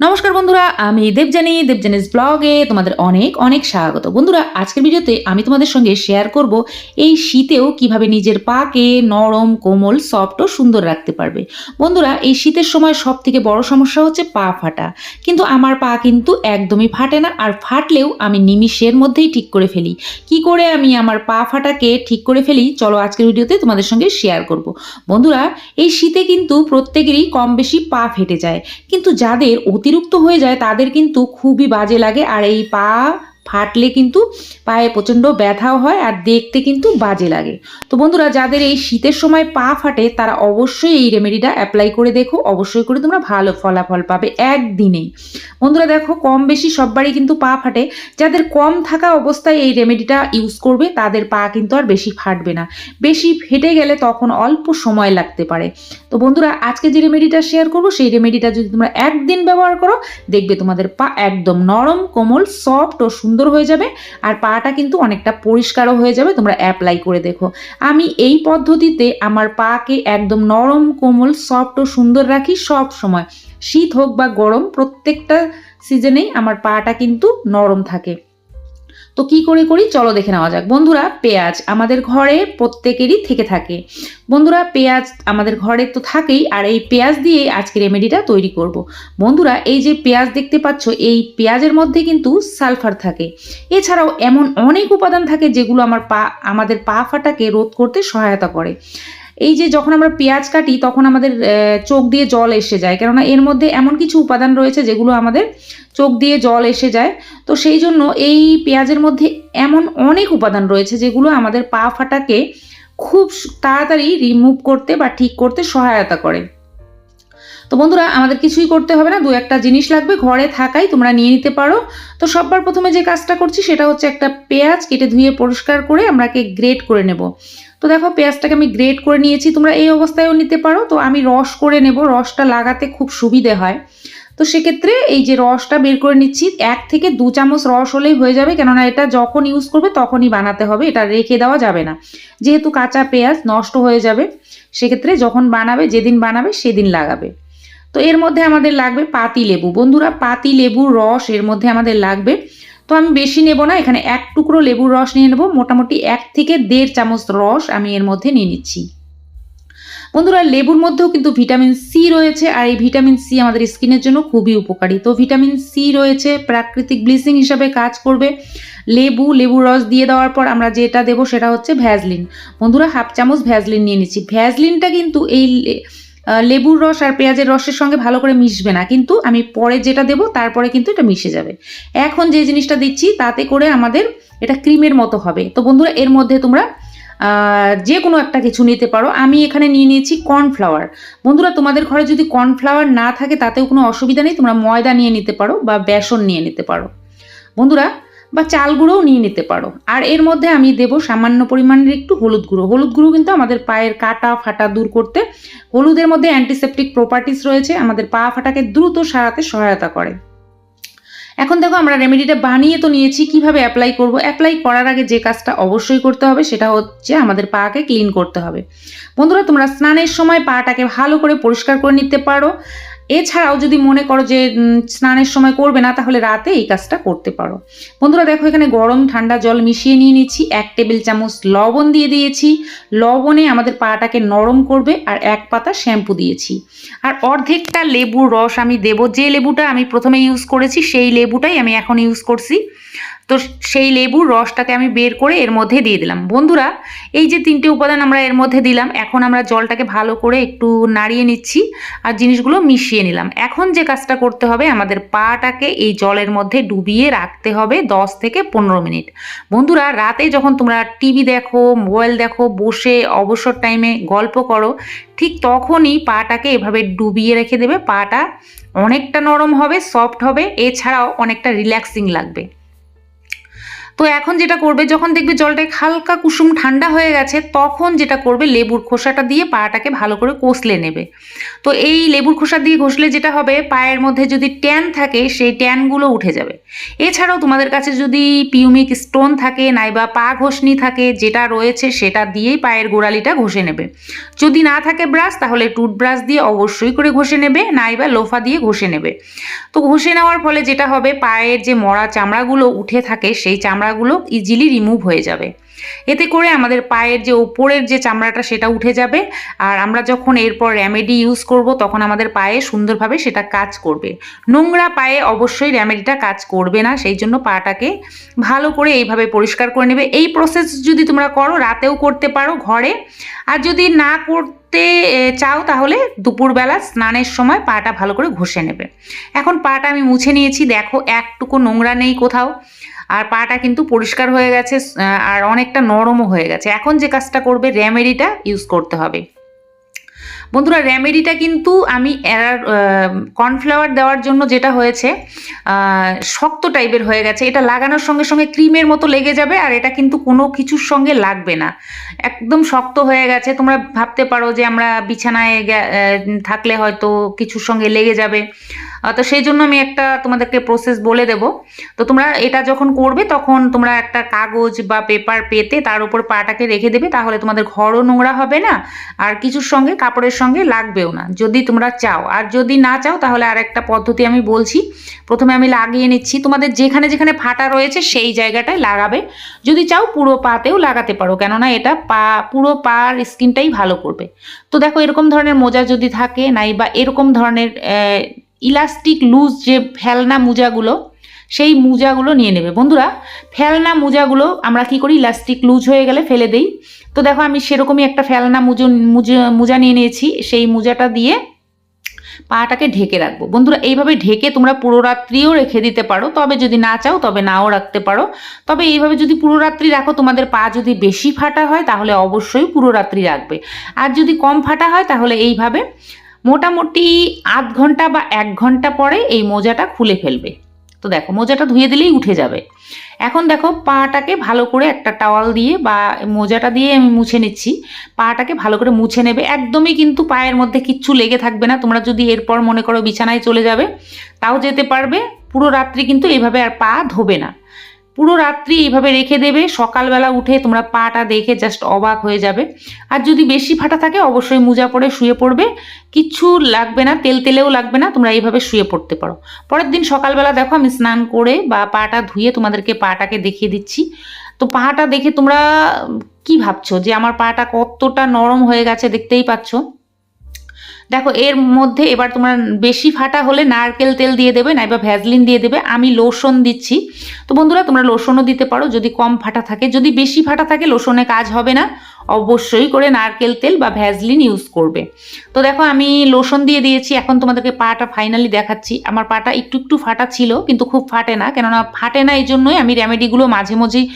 নমস্কার বন্ধুরা, আমি দেবজানি দেবজানিস ব্লগে তোমাদের অনেক অনেক স্বাগত। বন্ধুরা, আজকের ভিডিওতে আমি তোমাদের সঙ্গে শেয়ার করব এই শীতেও কীভাবে নিজের পাকে নরম, কোমল সফট ও সুন্দর রাখতে পারবে। বন্ধুরা, এই শীতের সময় সব থেকে বড় সমস্যা হচ্ছে পা ফাটা। কিন্তু আমার পা কিন্তু একদমই ফাটে না, আর ফাটলেও আমি নিমিষের মধ্যেই ঠিক করে ফেলি। কি করে আমি আমার পা ফাটাকে ঠিক করে ফেলি? চলো আজকের ভিডিওতে তোমাদের সঙ্গে শেয়ার করব। বন্ধুরা, এই শীতে কিন্তু প্রত্যেকেরই কম বেশি পা ফেটে যায়। কিন্তু যাদের অতিরিক্ত হয়ে যায় তাদের কিন্তু খুবই বাজে লাগে। আর এই পা ফাটলে কিন্তু পায়ে প্রচণ্ড ব্যথাও হয় আর দেখতে কিন্তু বাজে লাগে। তো বন্ধুরা, যাদের এই শীতের সময় পা ফাটে, তারা অবশ্যই এই রেমেডিটা অ্যাপ্লাই করে দেখো। অবশ্যই করে তোমরা ভালো ফলাফল পাবে একদিনেই বন্ধুরা, দেখো, কম বেশি সববারই কিন্তু পা ফাটে। যাদের কম থাকা অবস্থায় এই রেমেডিটা ইউজ করবে, তাদের পা কিন্তু আর বেশি ফাটবে না। বেশি ফেটে গেলে তখন অল্প সময় লাগতে পারে। তো বন্ধুরা, আজকে যে রেমেডিটা শেয়ার করব, সেই রেমেডিটা যদি তোমরা একদিন ব্যবহার করো, দেখবে তোমাদের পা একদম নরম, কোমল সফট ও সুন্দর হয়ে যাবে আর পাটা কিন্তু অনেকটা পরিষ্কারও হয়ে যাবে, তোমরা অ্যাপ্লাই করে দেখো। আমি এই পদ্ধতিতে আমার পাকে একদম নরম, কোমল সফট ও সুন্দর রাখি সব সময়। শীত হোক বা গরম, প্রত্যেকটা সিজনেই আমার পাটা কিন্তু নরম থাকে। তো কি করে করি? চলো দেখে নেওয়া যাক। বন্ধুরা, পেঁয়াজ আমাদের ঘরে প্রত্যেকেরই থেকে থাকে। বন্ধুরা, পেঁয়াজ আমাদের ঘরে তো থাকেই, আর এই পেঁয়াজ দিয়ে আজকে রেমেডিটা তৈরি করব। বন্ধুরা, এই যে পেঁয়াজ দেখতে পাচ্ছ, এই পেঁয়াজের মধ্যে কিন্তু সালফার থাকে। এছাড়াও এমন অনেক উপাদান থাকে যেগুলো আমার পা, আমাদের পা ফাটাকে রোধ করতে সহায়তা করে। এই যে যখন আমরা পেঁয়াজ কাটি, তখন আমাদের চোখ দিয়ে জল এসে যায়। কেননা এর মধ্যে এমন কিছু উপাদান রয়েছে যেগুলো আমাদের চোখ দিয়ে জল এসে যায়। তো সেই জন্য এই পেঁয়াজের মধ্যে এমন অনেক উপাদান রয়েছে যেগুলো আমাদের পা ফাটাকে খুব তাড়াতাড়ি রিমুভ করতে বা ঠিক করতে সহায়তা করে। তো বন্ধুরা, আমাদের কিছুই করতে হবে না। দু একটা জিনিস লাগবে, ঘরে থাকাই তোমরা নিয়ে নিতে পারো। তো সববার প্রথমে যে কাজটা করছি, সেটা হচ্ছে একটা পেঁয়াজ কেটে ধুয়ে পরিষ্কার করে আমরাকে গ্রেট করে নেব। তো দেখো পেঁয়াজটাকে আমি গ্রেট করে নিয়েছি, তোমরা এই অবস্থায়ও নিতে পারো। তো আমি রস করে নেব, রসটা লাগাতে খুব সুবিধে হয়। তো সেক্ষেত্রে এই যে রসটা বের করে নিচ্ছি, এক থেকে দু চামচ রস হলেই হয়ে যাবে, কেননা এটা যখন ইউজ করবে তখনই বানাতে হবে, এটা রেখে দেওয়া যাবে না। যেহেতু কাঁচা পেঁয়াজ, নষ্ট হয়ে যাবে, সেক্ষেত্রে যখন বানাবে, যেদিন বানাবে সেদিন লাগাবে। তো এর মধ্যে আমাদের লাগবে পাতি লেবু বন্ধুরা পাতি লেবুর রস এর মধ্যে আমাদের লাগবে। তো আমি বেশি নেব না, এখানে এক টুকরো লেবুর রস নিয়ে নেব, মোটামুটি এক থেকে দেড় চামচ রস আমি এর মধ্যে নিয়ে নিচ্ছি। বন্ধুরা, লেবুর মধ্যেও কিন্তু ভিটামিন সি রয়েছে, আর এই ভিটামিন সি আমাদের স্কিনের জন্য খুবই উপকারী। তো ভিটামিন সি রয়েছে, প্রাকৃতিক ব্লিচিং হিসাবে কাজ করবে। লেবু, লেবুর রস দিয়ে দেওয়ার পর আমরা যেটা দেবো সেটা হচ্ছে ভ্যাজলিন। বন্ধুরা, হাফ চামচ ভ্যাজলিন নিয়ে নিচ্ছি। ভ্যাজলিনটা কিন্তু এই লেবুর রস আর পেঁয়াজের রসের সঙ্গে ভালো করে মিশবে না। কিন্তু আমি পরে যেটা দেব, তারপরে কিন্তু এটা মিশে যাবে। এখন যে জিনিসটা দিচ্ছি, তাতে করে আমাদের এটা ক্রিমের মতো হবে। তো বন্ধুরা, এর মধ্যে তোমরা যে কোনো একটা কিছু নিতে পারো। আমি এখানে নিয়ে নিয়েছি কর্নফ্লাওয়ার। বন্ধুরা, তোমাদের ঘরে যদি কর্নফ্লাওয়ার না থাকে, তাতেও কোনো অসুবিধা নেই। তোমরা ময়দা নিয়ে নিতে পারো বা বেসন নিয়ে নিতে পারো। বন্ধুরা বা চাল গুঁড়োও নিয়ে নিতে পারো। আর এর মধ্যে আমি দেব সামান্য পরিমাণের একটু হলুদ গুঁড়ো। হলুদ গুঁড়ো কিন্তু আমাদের পায়ের কাটা ফাটা দূর করতে হলুদের মধ্যে অ্যান্টিসেপটিক প্রপার্টিস রয়েছে। আমাদের পা ফাটাকে দ্রুত সারাতে সহায়তা করে। এখন দেখো আমরা রেমেডিটা বানিয়ে তো নিয়েছি, কীভাবে অ্যাপ্লাই করব? অ্যাপ্লাই করার আগে যে কাজটা অবশ্যই করতে হবে, সেটা হচ্ছে আমাদের পাকে ক্লিন করতে হবে। বন্ধুরা, তোমরা স্নানের সময় পাটাকে ভালো করে পরিষ্কার করে নিতে পারো। এছাড়াও যদি মনে করো যে স্নানের সময় করবে না, তাহলে রাতে এই কাজটা করতে পারো। বন্ধুরা দেখো, এখানে গরম ঠান্ডা জল মিশিয়ে নিয়ে নিচ্ছি এক টেবিল চামচ লবণ দিয়ে দিয়েছি। লবণে আমাদের পাটাকে নরম করবে আর এক পাতা শ্যাম্পু দিয়েছি। আর অর্ধেকটা লেবুর রস আমি দেব। যে লেবুটা আমি প্রথমে ইউজ করেছি, সেই লেবুটাই আমি এখন ইউজ করছি। তো সেই লেবুর রসটাকে আমি বের করে এর মধ্যে দিয়ে দিলাম। বন্ধুরা, এই যে তিনটে উপাদান আমরা এর মধ্যে দিলাম, এখন আমরা জলটাকে ভালো করে একটু নাড়িয়ে নিচ্ছি আর জিনিসগুলো মিশিয়ে নিলাম। এখন যে কাজটা করতে হবে, আমাদের পাটাকে এই জলের মধ্যে ডুবিয়ে রাখতে হবে দশ থেকে পনেরো মিনিট। বন্ধুরা, রাতে যখন তোমরা টিভি দেখো, মোবাইল দেখো, বসে অবসর টাইমে গল্প করো, ঠিক তখনই পাটাকে এভাবে ডুবিয়ে রেখে দেবে। পাটা অনেকটা নরম হবে, সফট হবে, এছাড়াও অনেকটা রিল্যাক্সিং লাগবে। তো এখন যেটা করবে, যখন দেখবে জলটা হালকা কুসুম ঠান্ডা হয়ে গেছে, তখন যেটা করবে, লেবুর খোসাটা দিয়ে পাটাকে ভালো করে কষলে নেবে। তো এই লেবুর খোসা দিয়ে ঘষলে যেটা হবে, পায়ের মধ্যে যদি ট্যান থাকে, সেই ট্যানগুলো উঠে যাবে। এছাড়াও তোমাদের কাছে যদি পিউমিক স্টোন থাকে, নাইবা পা ঘষনি থাকে, যেটা রয়েছে সেটা দিয়েই পায়ের গোড়ালিটা ঘষে নেবে। যদি না থাকে ব্রাশ, তাহলে টুথব্রাশ দিয়ে অবশ্যই করে ঘষে নেবে, নাইবা লোফা দিয়ে ঘষে নেবে। তো ঘষে নেওয়ার ফলে যেটা হবে, পায়ের যে মরা চামড়াগুলো উঠে থাকে, সেই চামড়াগুলো ইজিলি রিমুভ হয়ে যাবে। এতে করে আমাদের পায়ের যে ওপরের যে চামড়াটা সেটা উঠে যাবে আর আমরা যখন এরপর রেমেডি ইউজ করব তখন আমাদের পায়ে সুন্দরভাবে সেটা কাজ করবে। নোংরা পায়ে অবশ্যই রেমেডিটা কাজ করবে না, সেই জন্য পাটাকে ভালো করে এইভাবে পরিষ্কার করে নেবে। এই প্রসেস যদি তোমরা করো, রাতেও করতে পারো ঘরে। আর যদি না করতে চাও তাহলে দুপুরবেলা স্নানের সময় পাটা ভালো করে ঘষে নেবে। এখন পাটা আমি মুছে নিয়েছি, দেখো একটুকু নোংরা নেই কোথাও। আর পাটা কিন্তু পরিষ্কার হয়ে গেছে আর অনেকটা নরমও হয়ে গেছে। এখন যে কাজটা করবে রেমেডিটা ইউজ করতে হবে। বন্ধুরা রেমেডিটা কিন্তু আমি এরার কর্নফ্লাওয়ার দেওয়ার জন্য যেটা হয়েছে শক্ত টাইপের হয়ে গেছে। এটা লাগানোর সঙ্গে সঙ্গে ক্রিমের মতো লেগে যাবে, আর এটা কিন্তু কোনো কিছুর সঙ্গে লাগবে না। একদম শক্ত হয়ে গেছে। তোমরা ভাবতে পারো যে আমরা বিছানায় থাকলে হয়তো কিছুর সঙ্গে লেগে যাবে। তো সেই জন্য আমি একটা তোমাদেরকে প্রসেস বলে দেব। তো তোমরা এটা যখন করবে, তখন তোমরা একটা কাগজ বা পেপার পেতে তার উপর পাটাকে রেখে দেবে, তাহলে তোমাদের ঘরও নোংরা হবে না, আর কিছুর সঙ্গে কাপড়ের সঙ্গে লাগবেও না, যদি তোমরা চাও। আর যদি না চাও, তাহলে আর একটা পদ্ধতি আমি বলছি। প্রথমে আমি লাগিয়ে নিচ্ছি। তোমাদের যেখানে যেখানে ফাটা রয়েছে, সেই জায়গাটায় লাগাবে। যদি চাও, পুরো পাতেও লাগাতে পারো, কেননা এটা পা, পুরো পার স্কিনটাই ভালো করবে। তো দেখো, এরকম ধরনের মোজা যদি থাকে নাই বা এরকম ধরনের ইলাস্টিক লুজ যে ফেলনা মোজাগুলো, সেই মোজাগুলো নিয়ে নেবে। বন্ধুরা, ফেলনা মোজাগুলো আমরা কি করি? ইলাস্টিক লুজ হয়ে গেলে ফেলে দেই। তো দেখো, আমি সেরকমই একটা ফেলনা মুজো মুজো, মোজা নিয়ে নিয়েছি। সেই মোজাটা দিয়ে পাটাকে ঢেকে রাখব। বন্ধুরা, এইভাবে ঢেকে তোমরা পুরো রাত্রিও রেখে দিতে পারো। তবে যদি না চাও, তবে নাও রাখতে পারো। তবে এইভাবে যদি পুরো রাত্রি রাখো, তোমাদের পা যদি বেশি ফাটা হয়, তাহলে অবশ্যই পুরো রাত্রি রাখবে। আর যদি কম ফাটা হয়, তাহলে এইভাবে মোটামুটি আধ ঘণ্টা বা এক ঘণ্টা পরে এই মোজাটা খুলে ফেলবে। তো দেখো, মোজাটা ধুয়ে দিলেই উঠে যাবে। এখন দেখো, পাটাকে ভালো করে একটা টাওয়াল দিয়ে বা মোজাটা দিয়ে আমি মুছে নিচ্ছি। পাটাকে ভালো করে মুছে নেবে। একদমই কিন্তু পায়ের মধ্যে কিচ্ছু লেগে থাকবে না। তোমরা যদি এরপর মনে করো বিছানায় চলে যাবে, তাও যেতে পারবে। পুরো রাত্রি কিন্তু এইভাবে আর পা ধোবে না। পুরো রাত্রি এইভাবে রেখে দেবে। সকালবেলা উঠে তোমরা পাটা দেখে জাস্ট অবাক হয়ে যাবে। আর যদি বেশি ফাটা থাকে, অবশ্যই মোজা পরে শুয়ে পড়বে। কিচ্ছু লাগবে না, তেল তেলেও লাগবে না, তোমরা এইভাবে শুয়ে পড়তে পারো। পরের দিন সকালবেলা দেখো, আমি স্নান করে বা পাটা ধুয়ে তোমাদেরকে পাটাকে দেখিয়ে দিচ্ছি। তো পাটা দেখে তোমরা কি ভাবছ? যে আমার পাটা কতটা নরম হয়ে গেছে দেখতেই পাচ্ছ? দেখো, এর মধ্যে এবার তোমার বেশি ফাটা হলে নারকেল তেল দিয়ে দেবে, নাইবা ভ্যাজলিন দিয়ে দেবে। আমি লোশন দিচ্ছি। তো বন্ধুরা, তোমরা লোশনও দিতে পারো, যদি কম ফাটা থাকে। যদি বেশি ফাটা থাকে, লোশনে কাজ হবে না। অবশ্যই করে নারকেল তেল বা ভ্যাজলিন ইউজ করবে। তো দেখো, আমি লোশন দিয়ে দিয়েছি। এখন তোমাদেরকে পাটা ফাইনালি দেখাচ্ছি। আমার পাটা একটু একটু ফাটা ছিল, কিন্তু খুব ফাটে না। কেননা ফাটে না, এই জন্যই আমি রেমেডিগুলো মাঝে মাঝেই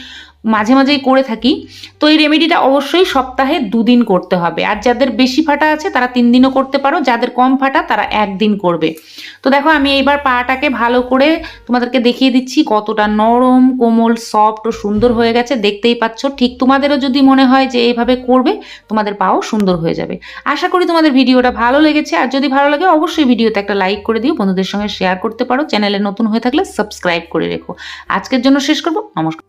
মাঝে মাঝেই করে থাকি। তো এই রেমেডিটা অবশ্যই সপ্তাহে দুদিন করতে হবে। আর যাদের বেশি ফাটা আছে, তারা তিন দিনও করতে পারো। যাদের কম ফাটা, তারা একদিন করবে। তো দেখো, আমি এইবার পাটাকে ভালো করে তোমাদেরকে দেখিয়ে দিচ্ছি কতটা নরম, কোমল সফট ও সুন্দর হয়ে গেছে। দেখতেই পাচ্ছ, ঠিক তোমাদেরও যদি মনে হয় যে এইভাবে করবে, তোমাদের পাও সুন্দর হয়ে যাবে। আশা করি তোমাদের ভিডিওটা ভালো লেগেছে। আর যদি ভালো লাগে, অবশ্যই ভিডিওতে একটা লাইক করে দিও। বন্ধুদের সঙ্গে শেয়ার করতে পারো। চ্যানেলে নতুন হয়ে থাকলে সাবস্ক্রাইব করে রেখো। আজকের জন্য শেষ করব। নমস্কার।